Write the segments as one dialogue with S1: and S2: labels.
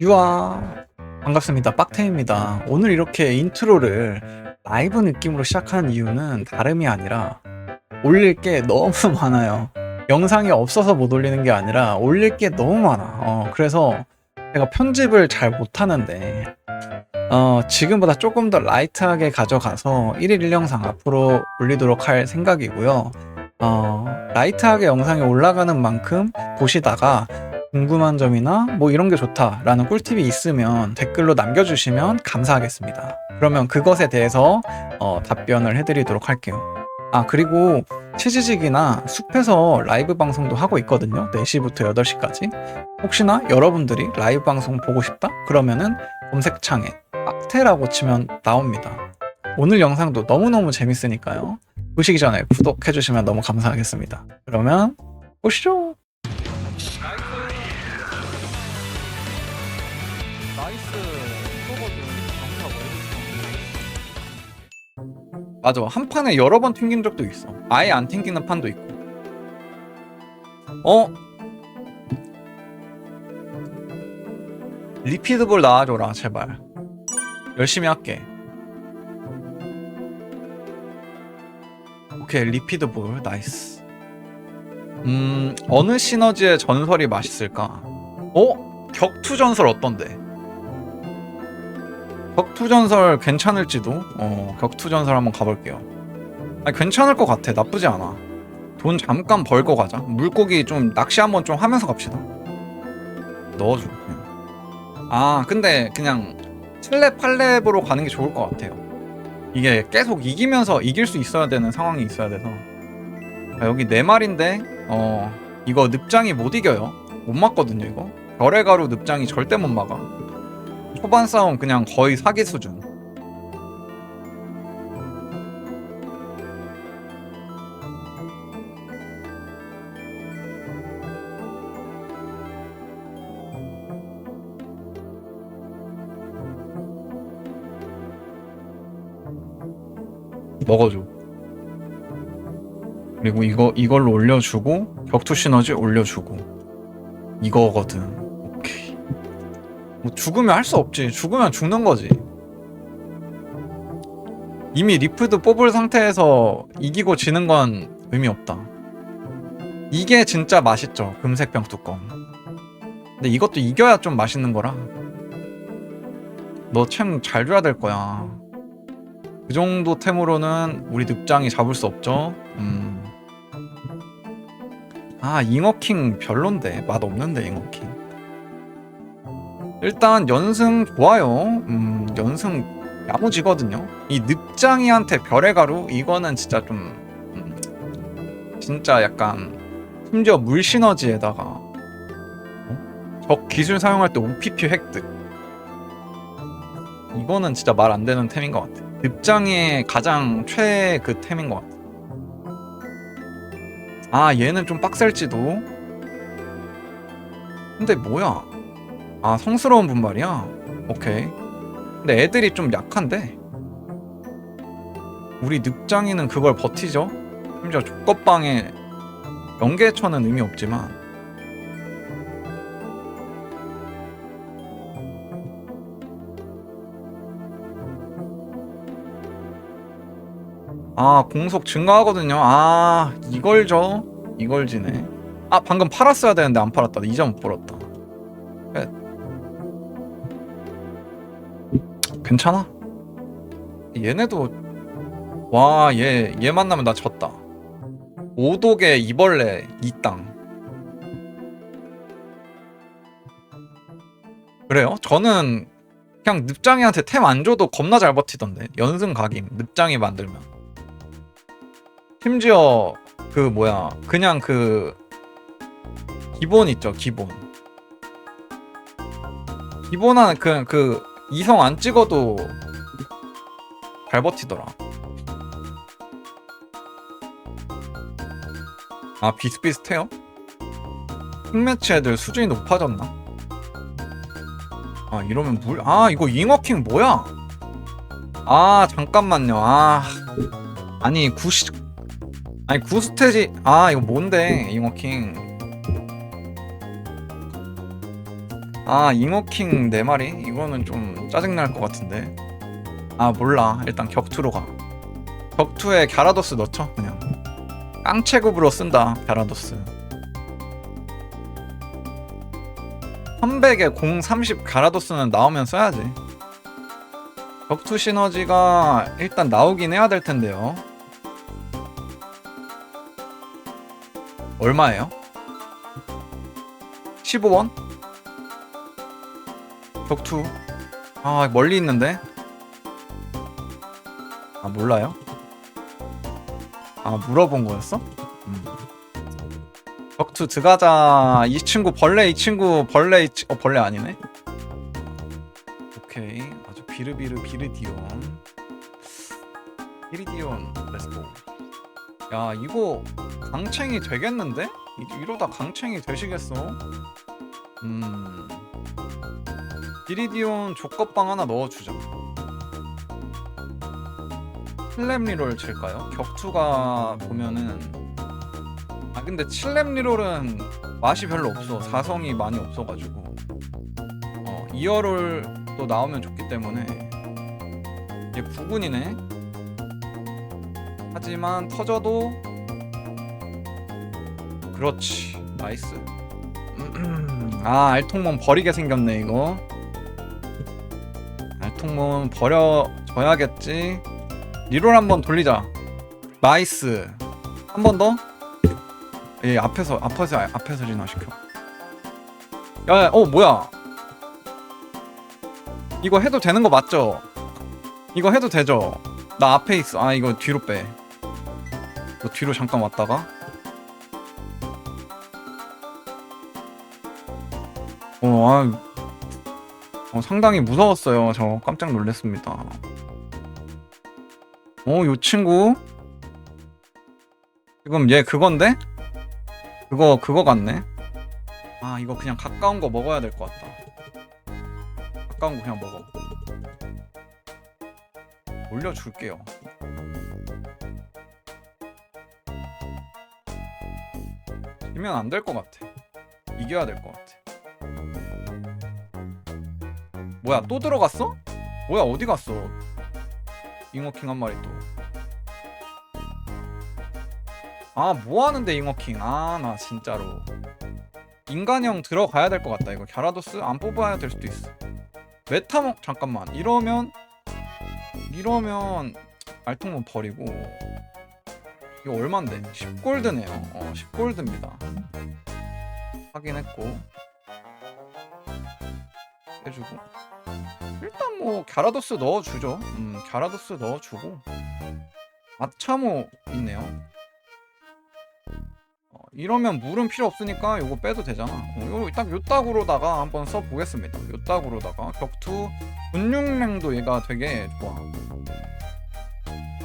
S1: 유아. 반갑습니다. 빡템입니다. 오늘 이렇게 인트로를 라이브 느낌으로 시작하는 이유는 다름이 아니라 올릴 게 너무 많아요. 영상이 없어서 못 올리는 게 아니라 올릴 게 너무 많아. 어, 그래서 제가 편집을 잘 못하는데 어, 지금보다 조금 더 라이트하게 가져가서 1일 1영상 앞으로 올리도록 할 생각이고요. 어, 라이트하게 영상이 올라가는 만큼 보시다가 궁금한 점이나 뭐 이런 게 좋다라는 꿀팁이 있으면 댓글로 남겨주시면 감사하겠습니다. 그러면 그것에 대해서 어, 답변을 해드리도록 할게요. 아 그리고 치지직이나 숲에서 라이브 방송도 하고 있거든요. 4시부터 8시까지. 혹시나 여러분들이 라이브 방송 보고 싶다? 그러면은 검색창에 빡테라고 치면 나옵니다. 오늘 영상도 너무너무 재밌으니까요. 보시기 전에 구독해주시면 너무 감사하겠습니다. 그러면 보시죠. 맞아. 한 판에 여러 번 튕긴 적도 있어. 아예 안 튕기는 판도 있고. 어? 리피드볼 나와줘라 제발. 열심히 할게. 오케이 리피드볼. 나이스. 음 어느 시너지의 전설이 맛있을까? 어? 격투 전설 어떤데? 격투전설 괜찮을지도 어 격투전설 한번 가볼게요. 아니 괜찮을 것 같아. 나쁘지 않아. 돈 잠깐 벌고 가자. 물고기 좀 낚시 한번 좀 하면서 갑시다. 넣어줘 그냥. 아 근데 그냥 7렙 8렙으로 가는 게 좋을 것 같아요. 이게 계속 이기면서 이길 수 있어야 되는 상황이 있어야 돼서. 자, 여기 네 마리인데 어 이거 늪장이 못 이겨요. 못 맞거든요 이거. 별의 가루 늪장이 절대 못 막아 초반 싸움 그냥 거의 사기 수준. 먹어줘. 그리고 이거 이걸로 올려주고 격투 시너지 올려주고 이거거든. 뭐 죽으면 할 수 없지. 죽으면 죽는 거지. 이미 리프드 뽑을 상태에서 이기고 지는 건 의미 없다. 이게 진짜 맛있죠. 금색병 뚜껑. 근데 이것도 이겨야 좀 맛있는 거라. 너 챔 잘 줘야 될 거야. 그 정도 템으로는 우리 늑장이 잡을 수 없죠. 음. 아 잉어킹 별론데 맛 없는데 잉어킹. 일단 연승 좋아요. 음, 연승 야무지거든요. 이 늪장이한테 별의 가루 이거는 진짜 좀 음, 진짜 약간 심지어 물 시너지에다가 어? 적 기술 사용할 때 OPP 획득. 이거는 진짜 말 안 되는 템인 것 같아. 늪장의 가장 최그 템인 것 같아. 아 얘는 좀 빡셀지도. 근데 뭐야? 아 성스러운 분발이야? 오케이. 근데 애들이 좀 약한데? 우리 늑장이는 그걸 버티죠? 심지어 족것방에 연계쳐는 의미 없지만. 아 공속 증가하거든요. 아 이걸 줘? 이걸 지네. 아 방금 팔았어야 되는데 안 팔았다. 2점 못 벌었다 괜찮아. 얘네도 와 얘 얘 만나면 나 졌다. 오독의 이벌레 이 땅. 그래요? 저는 그냥 늪장이한테 템 안 줘도 겁나 잘 버티던데 연승 각임 늪장이 만들면 심지어 그 뭐야 그냥 그 기본 있죠 기본 기본한 그그 그 이성 안 찍어도 잘 버티더라. 아 비슷비슷해요? 킹매치 애들 수준이 높아졌나? 아 이러면 물.. 아 이거 잉어킹 뭐야? 아 잠깐만요 아 아니 구시 아니 구스테지 아 이거 뭔데 잉어킹 아 잉어킹 4마리? 이거는 좀 짜증날 것 같은데. 아 몰라. 일단 격투로 가. 격투에 갸라도스 넣죠 그냥. 깡체급으로 쓴다 갸라도스. 300에 공 30 갸라도스는 나오면 써야지. 격투 시너지가 일단 나오긴 해야 될 텐데요. 얼마예요? 15원? 격투 아 멀리 있는데 아 몰라요? 아 물어본 거였어? 음. 격투 드가자 이 친구 벌레 이 친구 벌레 이 치... 어 벌레 아니네 오케이 아주 비르비르 비르디온 비르디온 렛츠고 야 이거 강챙이 되겠는데? 이- 이러다 강챙이 되시겠어? 음 비리디온 족것방 하나 넣어주자. 칠렙 리롤 칠까요? 격투가 보면은 아 근데 칠렙 리롤은 맛이 별로 없어. 사성이 많이 없어가지고. 어 2열을 또 나오면 좋기 때문에 이게 부군이네. 하지만 터져도 그렇지. 나이스. 아 알통몬 버리게 생겼네 이거 알통몬 버려줘야겠지? 리롤 한번 돌리자. 나이스. 한 번 더? 예 앞에서 앞에서 앞에서 진화시켜. 야어 뭐야? 이거 해도 되는 거 맞죠? 이거 해도 되죠? 나 앞에 있어. 아 이거 뒤로 빼. 이거 뒤로 잠깐 왔다가? 어, 아, 어, 상당히 무서웠어요. 저 깜짝 놀랐습니다. 어, 요 친구 지금 얘 그건데? 그거 그거 같네. 아, 이거 그냥 가까운 거 먹어야 될 것 같다. 가까운 거 그냥 먹어. 올려줄게요. 이면 안 될 것 같아. 이겨야 될 것 같아. 뭐야 또 들어갔어? 뭐야 어디 갔어? 잉어킹 한 마리 또. 아 뭐하는데 잉어킹? 아 나 진짜로. 인간형 들어가야 될 것 같다 이거. 갸라도스 안 뽑아야 될 수도 있어. 메타먹 잠깐만. 이러면 이러면 알통문 버리고. 이거 얼만데? 10골드네요. 어 10골드입니다. 확인했고. 해주고 일단 뭐 갸라도스 넣어주죠. 음, 갸라도스 넣어주고 아차모 있네요. 어, 이러면 물은 필요 없으니까 요거 빼도 되잖아. 어, 요, 딱 요딱으로다가 한번 써보겠습니다. 요딱으로다가 격투 분육랭도 얘가 되게 좋아.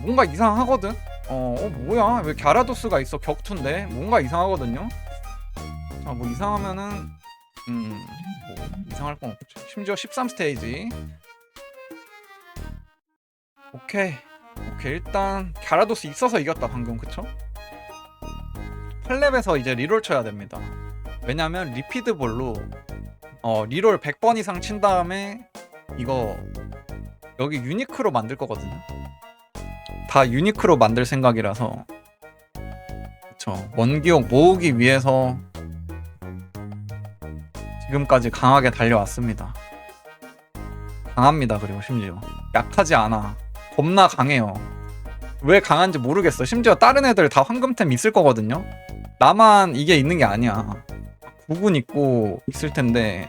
S1: 뭔가 이상하거든? 어, 어 뭐야? 왜 갸라도스가 있어? 격투인데? 뭔가 이상하거든요? 자, 뭐 이상하면은 음, 뭐 이상할 건 없죠. 심지어 13스테이지. 오케이. 오케이. 일단 갸라도스 있어서 이겼다 방금 그쵸? 8렙에서 이제 리롤 쳐야 됩니다. 왜냐면 리피드 볼로 어, 리롤 100번 이상 친 다음에 이거 여기 유니크로 만들 거거든요. 다 유니크로 만들 생각이라서 그쵸. 원기옥 모으기 위해서 지금까지 강하게 달려왔습니다. 강합니다. 그리고 심지어 약하지 않아. 겁나 강해요. 왜 강한지 모르겠어. 심지어 다른 애들 다 황금템 있을 거거든요. 나만 이게 있는 게 아니야. 구군 있고 있을 텐데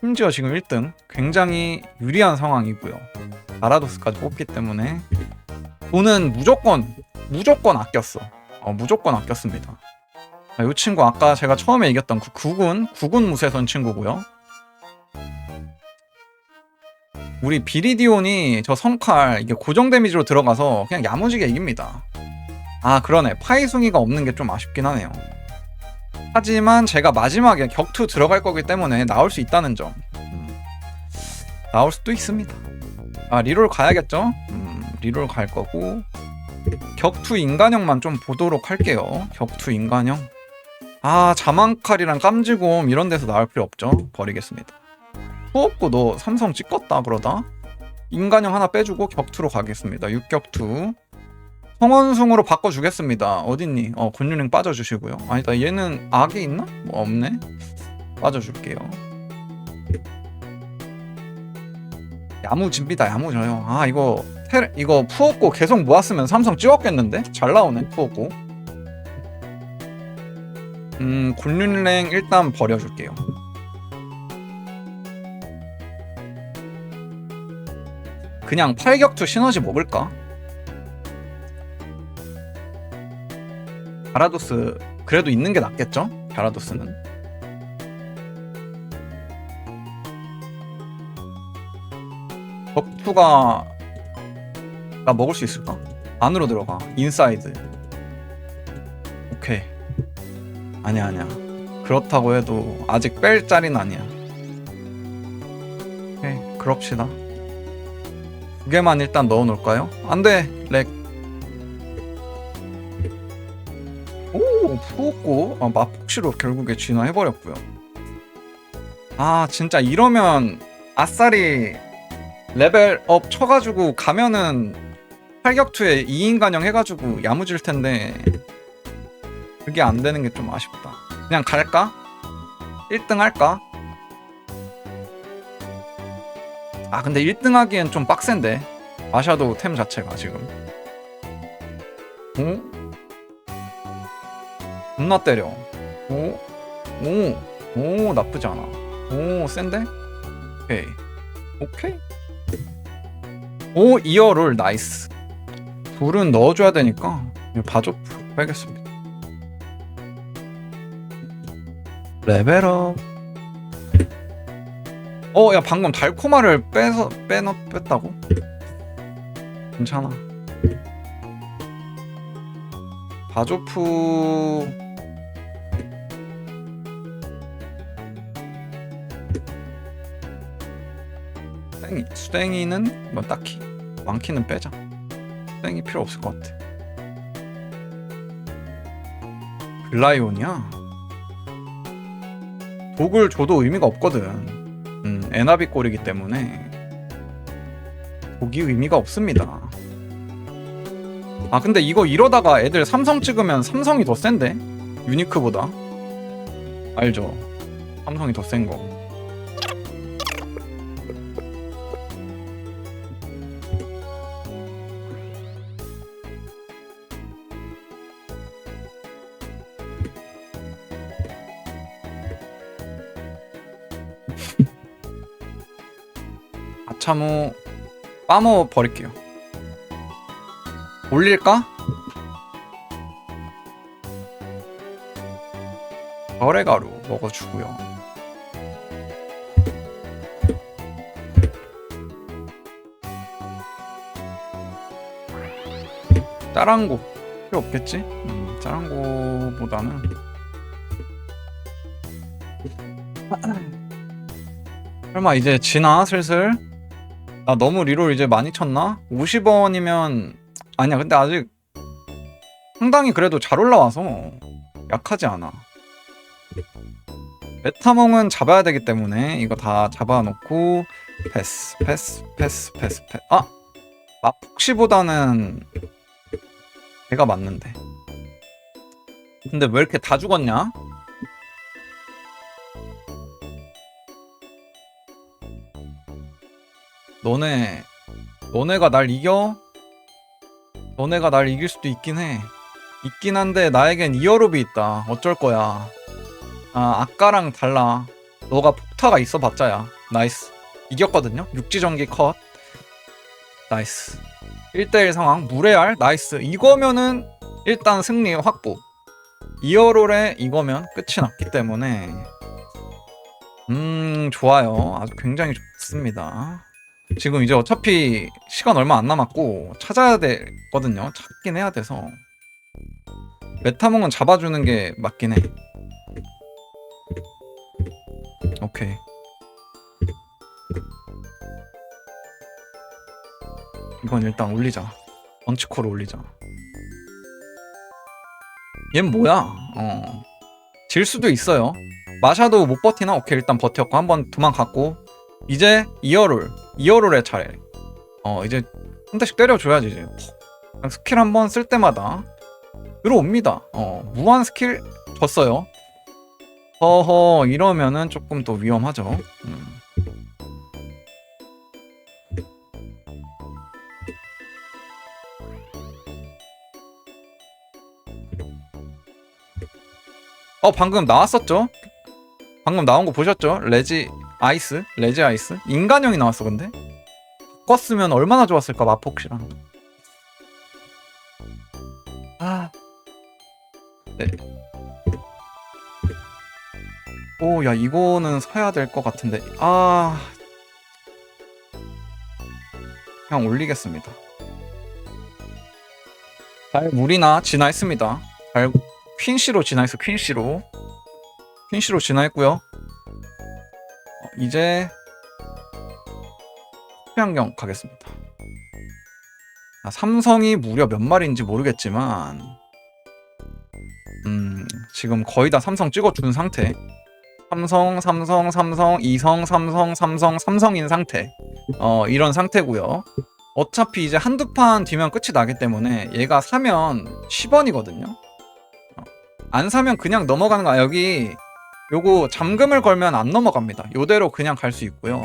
S1: 심지어 지금 1등 굉장히 유리한 상황이고요. 아라도스까지 뽑기 때문에 돈은 무조건 무조건 아꼈어. 어, 무조건 아꼈습니다. 자, 이 친구 아까 제가 처음에 이겼던 그 구군 구군 무쇠선 친구고요. 우리 비리디온이 저 성칼 이게 고정 데미지로 들어가서 그냥 야무지게 이깁니다. 아 그러네 파이숭이가 없는 게 좀 아쉽긴 하네요. 하지만 제가 마지막에 격투 들어갈 거기 때문에 나올 수 있다는 점. 음, 나올 수도 있습니다. 아 리롤 가야겠죠? 음, 리롤 갈 거고 격투 인간형만 좀 보도록 할게요. 격투 인간형. 아 자만칼이랑 깜지곰 이런 데서 나올 필요 없죠. 버리겠습니다. 후업고 너 삼성 찍었다 그러다? 인간형 하나 빼주고 격투로 가겠습니다. 육격투. 성원숭으로 바꿔주겠습니다. 어딨니? 어 곤유링 빠져주시고요. 아니다 얘는 악이 있나? 뭐 없네? 빠져줄게요. 야무집니다 야무져요 아 이거 테, 이거 푸었고 계속 모았으면 삼성 찍었겠는데? 잘 나오네 푸었고 음 곤륜랭 일단 버려줄게요 그냥 팔격투 시너지 먹을까? 바라도스 그래도 있는 게 낫겠죠? 바라도스는 격투가 나 먹을 수 있을까? 안으로 들어가 인사이드 아니야 아니야. 그렇다고 해도 아직 뺄 자리는 아니야. 오케이 그럽시다. 두 개만 일단 넣어 놓을까요? 안돼 렉. 오, 푸었고. 아, 마폭시로 결국에 진화해버렸고요. 아, 진짜 이러면 아싸리 레벨업 쳐가지고 가면은 팔격투에 2인간형 해가지고 야무질 텐데 그게 안 되는 게 좀 아쉽다. 그냥 갈까? 1등 할까? 아, 근데 1등 하기엔 좀 빡센데. 아샤도 템 자체가 지금. 어? 겁나 때려. 오, 오, 오, 나쁘지 않아. 오, 센데? 오케이. 오케이. 오, 이어롤 나이스. 둘은 넣어줘야 되니까 바조 빼겠습니다. 레벨업. 어, 야 방금 달코마를 빼서 빼놓 뺐다고? 괜찮아. 바조프 수댕이 수댕이는 뭐 딱히 많기는 빼자 수댕이 필요 없을 것 같아 글라이온이야 독을 줘도 의미가 없거든. 음 에나비 꼴이기 때문에 독이 의미가 없습니다. 아 근데 이거 이러다가 애들 삼성 찍으면 삼성이 더 센데? 유니크보다? 알죠? 삼성이 더 센 거 아차모 빠모 버릴게요 올릴까? 별의 가루 먹어주고요. 짜랑고 필요 없겠지? 음, 짜랑고보다는 설마 이제 지나 슬슬? 나 너무 리롤 이제 많이 쳤나? 50원이면 아니야 근데 아직 상당히 그래도 잘 올라와서 약하지 않아 메타몽은 잡아야 되기 때문에 이거 다 잡아놓고 패스 패스 패스 패스 패스 아! 마폭시보다는 걔가 맞는데 근데 왜 이렇게 다 죽었냐? 너네 너네가 날 이겨? 너네가 날 이길 수도 있긴 해. 있긴 한데 나에겐 이어롭이 있다. 어쩔 거야. 아 아까랑 달라. 너가 폭타가 있어 봤자야. 나이스. 이겼거든요. 육지전기 컷. 나이스. 1대1 상황. 무레알. 나이스. 이거면은 일단 승리 확보. 이어롤에 이거면 끝이 났기 때문에 음 좋아요. 아주 굉장히 좋습니다. 지금 이제 어차피 시간 얼마 안 남았고 찾아야 되거든요. 찾긴 해야 돼서 메타몽은 잡아주는 게 맞긴 해. 오케이. 이건 일단 올리자. 펀치콜을 올리자. 얜 뭐야? 어. 질 수도 있어요. 마샤도 못 버티나? 오케이 일단 버텼고 한번 도망갔고 이제 이어롤 이어롤의 차례. 어 이제 한 대씩 때려줘야지 이제. 퍽. 스킬 한 번 쓸 때마다 들어옵니다. 어 무한 스킬 줬어요. 허허 이러면은 조금 더 위험하죠. 음. 어 방금 나왔었죠? 방금 나온 거 보셨죠? 레지 아이스? 레지 아이스? 인간형이 나왔어 근데? 바꿨으면 얼마나 좋았을까 마폭시랑 아 네. 오, 야, 이거는 사야 될 것 같은데. 아. 그냥 올리겠습니다. 잘 물이나 진화했습니다. 잘 퀸시로 진화했어, 퀸시로. 퀸시로 진화했고요. 어, 이제 수양경 가겠습니다. 아, 삼성이 무려 몇 마리인지 모르겠지만 음, 지금 거의 다 삼성 찍어준 상태. 삼성, 삼성, 삼성, 이성, 삼성, 삼성, 삼성인 상태. 어, 이런 상태고요. 어차피 이제 한두 판 뒤면 끝이 나기 때문에 얘가 사면 10원이거든요. 어, 안 사면 그냥 넘어가는 거야. 여기 요거 잠금을 걸면 안 넘어갑니다. 요대로 그냥 갈 수 있고요.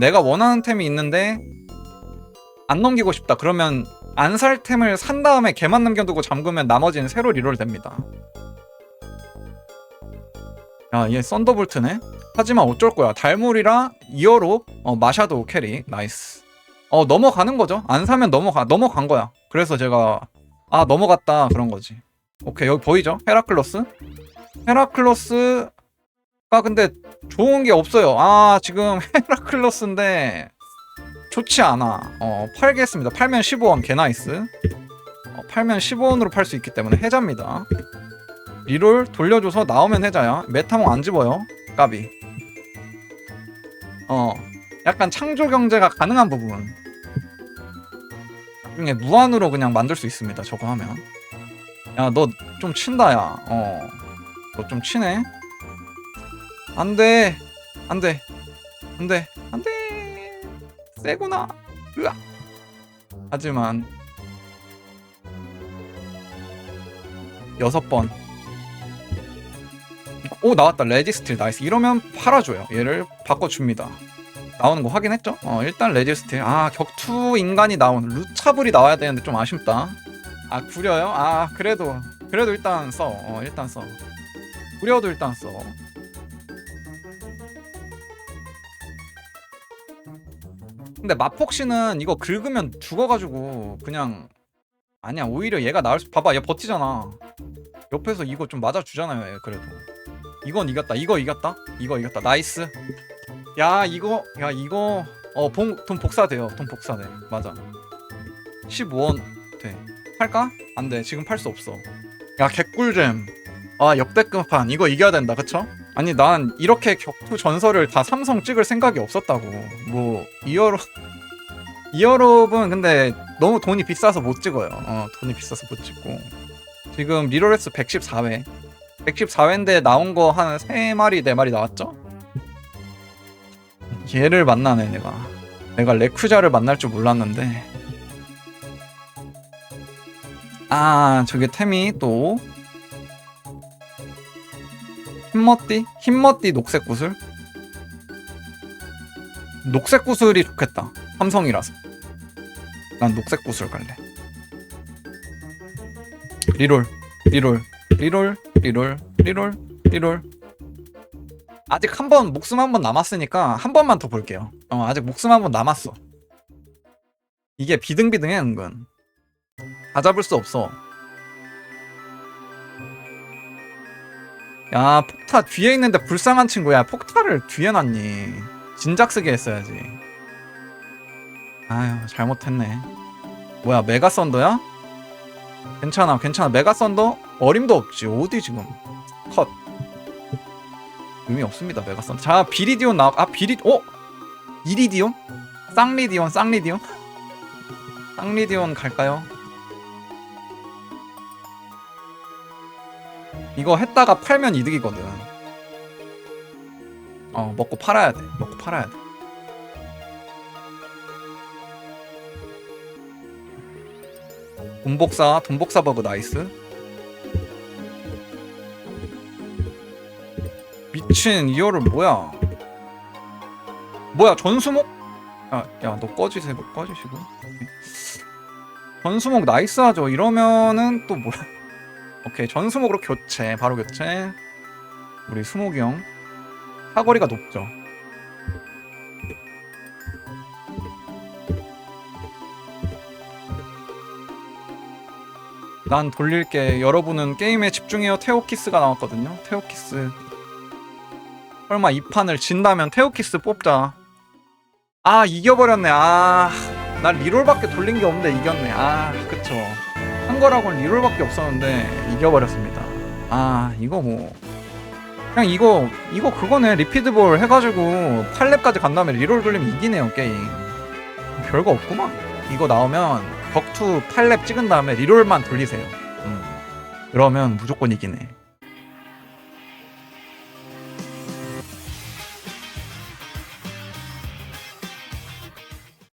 S1: 내가 원하는 템이 있는데 안 넘기고 싶다. 그러면 안 살 템을 산 다음에 걔만 남겨두고 잠그면 나머지는 새로 리롤 됩니다. 야, 얘 썬더볼트네? 하지만 어쩔 거야. 달물이라 이어로 어, 마샤도 캐리. 나이스. 어, 넘어가는 거죠. 안 사면 넘어가, 넘어간 거야. 그래서 제가, 아, 넘어갔다. 그런 거지. 오케이, 여기 보이죠? 헤라클로스? 헤라클로스 가 근데 좋은 게 없어요. 아, 지금 헤라클로스인데 좋지 않아. 어, 팔겠습니다. 팔면 15원, 개나이스. 어, 팔면 15원으로 팔 수 있기 때문에 해자입니다. 리롤 돌려줘서 나오면 해자야. 메타몽 안 집어요. 까비. 어, 약간 창조 경제가 가능한 부분. 나중에 무한으로 그냥 만들 수 있습니다. 저거 하면. 야, 너 좀 친다, 야. 어. 너 좀 치네. 안 돼. 안 돼. 안 돼. 안 돼. 세구나. 으아. 하지만 여섯 번. 오 나왔다 레지스틸 나이스 이러면 팔아줘요 얘를 바꿔줍니다 나오는 거 확인했죠? 어 일단 레지스틸 아 격투 인간이 나오는 루차블이 나와야 되는데 좀 아쉽다 아 구려요? 아 그래도 그래도 일단 써 어 일단 써 구려도 일단 써 근데 마폭씨는 이거 긁으면 죽어가지고 그냥 아니야 오히려 얘가 나을 수 봐봐 얘 버티잖아. 옆에서 이거 좀 맞아주잖아요 얘 그래도. 이건 이겼다 이거 이겼다 이거 이겼다. 나이스. 야 이거 야 이거. 어돈 복사돼요 돈 복사돼. 맞아. 15원 돼. 팔까? 안돼 지금 팔 수 없어. 야 개꿀잼. 아 역대급판. 이거 이겨야 된다 그쵸? 아니 난 이렇게 격투 전설을 다 삼성 찍을 생각이 없었다고. 뭐 이어로 이어롭은 근데 너무 돈이 비싸서 못 찍어요. 어 돈이 비싸서 못 찍고. 지금 리로레스 114회. 114회인데 나온 거 한 3마리 4마리 나왔죠? 얘를 만나네 내가. 내가 레쿠자를 만날 줄 몰랐는데. 아 저게 템이 또 흰머띠? 흰머띠 녹색 구슬? 녹색 구슬이 좋겠다. 삼성이라서. 난 녹색 구슬 갈래. 리롤 리롤 리롤 리롤 리롤 리롤. 아직 한 번 목숨 한 번 남았으니까 한 번만 더 볼게요. 어 아직 목숨 한 번 남았어. 이게 비등비등해 은근. 다 잡을 수 없어 야 폭타 뒤에 있는데 불쌍한 친구야 폭타를 뒤에 놨니 진작 쓰게 했어야지 아유 잘못했네 뭐야 메가 썬더야? 괜찮아 괜찮아 메가 썬더 어림도 없지 어디 지금 컷 의미 없습니다 메가 썬더 자 비리디온 나아 비리 어? 이리디온? 쌍리디온 쌍리디온? 쌍리디온 갈까요? 이거 했다가 팔면 이득이거든. 어, 먹고 팔아야 돼. 먹고 팔아야 돼. 돈복사, 돈복사 버그 나이스. 미친 이어를 뭐야? 뭐야 전수목? 야, 야, 너 꺼지세요, 꺼지시고. 전수목 나이스하죠. 이러면은 또 뭐야? 오케이, 전수목으로 교체, 바로 교체. 우리 수목이 형 사거리가 높죠. 난 돌릴게. 여러분은 게임에 집중해요. 테오키스가 나왔거든요. 테오키스. 설마 이 판을 진다면 테오키스 뽑자. 아 이겨버렸네. 아, 난 리롤밖에 돌린 게 없는데 이겼네. 아, 그쵸. 한 거라고는 리롤밖에 없었는데 이겨버렸습니다. 아, 이거 뭐 그냥 이거 이거 그거네. 리피드볼 해가지고 8렙까지 간 다음에 리롤 돌리면 이기네요 게임. 별거 없구만. 이거 나오면 격투 8렙 찍은 다음에 리롤만 돌리세요. 음. 그러면 무조건 이기네.